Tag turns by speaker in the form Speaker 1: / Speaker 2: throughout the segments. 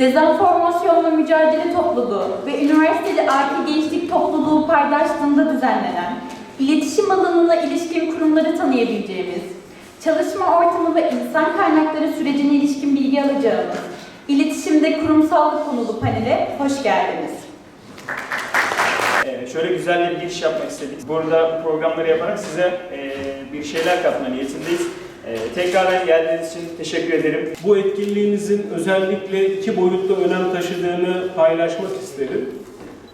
Speaker 1: Dezenformasyonla Mücadele Topluluğu ve Üniversiteli Arki Gençlik Topluluğu paydaşlığında düzenlenen, iletişim alanına ilişkin kurumları tanıyabileceğimiz, çalışma ortamı ve insan kaynakları sürecine ilişkin bilgi alacağımız, iletişimde kurumsallık konulu panele hoş geldiniz.
Speaker 2: Şöyle güzel bir giriş yapmak istedik. Burada programları yaparak size bir şeyler katma niyetindeyiz. E, tekrardan geldiğiniz için teşekkür ederim.
Speaker 3: Bu etkinliğinizin özellikle iki boyutlu önem taşıdığını paylaşmak isterim.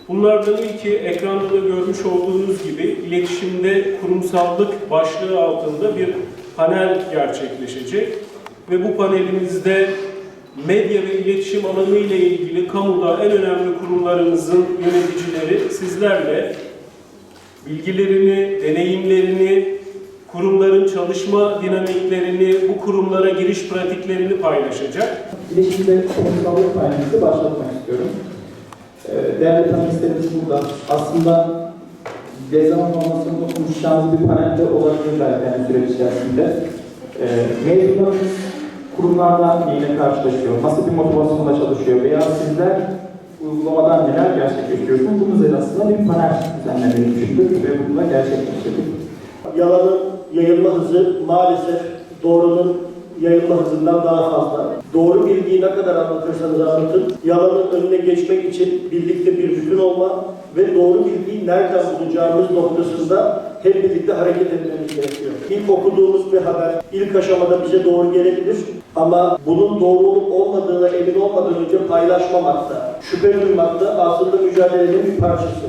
Speaker 3: Bunlardan ilki ekranda da görmüş olduğunuz gibi iletişimde kurumsallık başlığı altında bir panel gerçekleşecek. Ve bu panelimizde medya ve iletişim alanı ile ilgili kamuda en önemli kurumlarımızın yöneticileri sizlerle bilgilerini, deneyimlerini, kurumların çalışma dinamiklerini, bu kurumlara giriş pratiklerini paylaşacak.
Speaker 4: İletişimde kurumsallık panelimizi başlatmak istiyorum. Ee, Değerli panelistlerimiz burada. Aslında dezenformasyonda konuşacağımız bir panelde olabilir belki yani süreç içerisinde. Ee, Mezunlarımız kurumlardan neyle karşılaşıyor, nasıl bir motivasyonla çalışıyor veya sizler uygulamadan neler gerçekleştiriyorsunuz? Bunun üzerine aslında bir panel düzenlemeyi düşündük ve bunu da gerçekleştirdik.
Speaker 5: Yalanın yayılma hızı maalesef doğrunun yayılma hızından daha fazla. Doğru bilgiyi ne kadar anlatırsanız anlatın, yalanın önüne geçmek için birlikte bir bütün olma ve doğru bilgiyi nereden bulacağımız noktasında hep birlikte hareket etmemiz gerekiyor. İlk okuduğumuz bir haber ilk aşamada bize doğru gelebilir ama bunun doğru olup olmadığına emin olmadan önce paylaşmamakta, şüphe duymakta aslında mücadelenin bir parçası.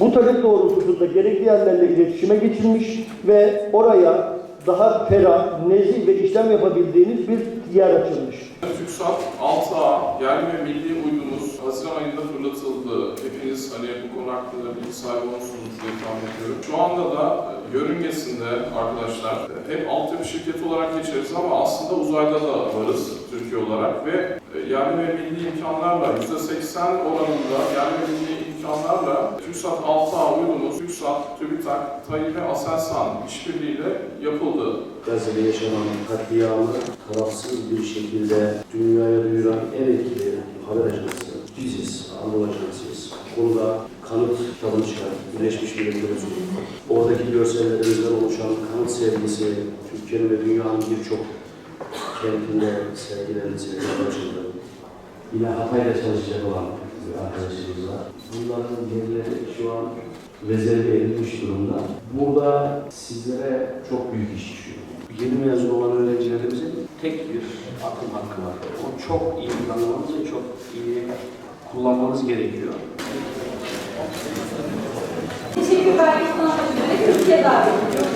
Speaker 5: Bu talep doğrultusunda gerekli yerlerle iletişime geçilmiş ve oraya daha ferah, nezih ve işlem yapabildiğiniz bir yer açılmış.
Speaker 6: TÜKSAT 6A yerli ve milli uydumuz Haziran ayında fırlatıldı. Hepiniz hani bu konu hakkında bilgi sahibi olursunuz diye tahmin ediyorum. Şu anda da yörüngesinde arkadaşlar hep altyapı şirketi olarak geçeriz ama aslında uzayda da varız Türkiye olarak ve e, yerli ve milli imkanlarla %80 oranında yerli ve milli TÜKSAT 6A uydumuz TÜKSAT, TÜBİTAK, TAİ ve ASELSAN işbirliğiyle yapıldı.
Speaker 7: Gazze'de yaşanan katliamı tarafsız bir şekilde dünyaya duyuran en etkili haber ajansı biziz, Anadolu Ajansı'yız. Konuda kanıt kitabını çıkardık, Birleşmiş Milletler Özgürlüğü. Oradaki görsellerimizden oluşan kanıt sergisi Türkiye'nin ve dünyanın birçok kentinde sergilerini açıldı. Yine Hatay'da çalışacak olan arkadaşımız. Bunların yerleri şu an rezerve edilmiş durumda. Burada sizlere çok büyük iş düşüyor. Yeni mezun olan öğrencilerimizin tek bir akım hakkı var. O çok iyi kullanmanız ve çok iyi kullanmanız gerekiyor.
Speaker 1: Teşekkür belgesi tanıtmak üzere Türkiye davet ediyoruz.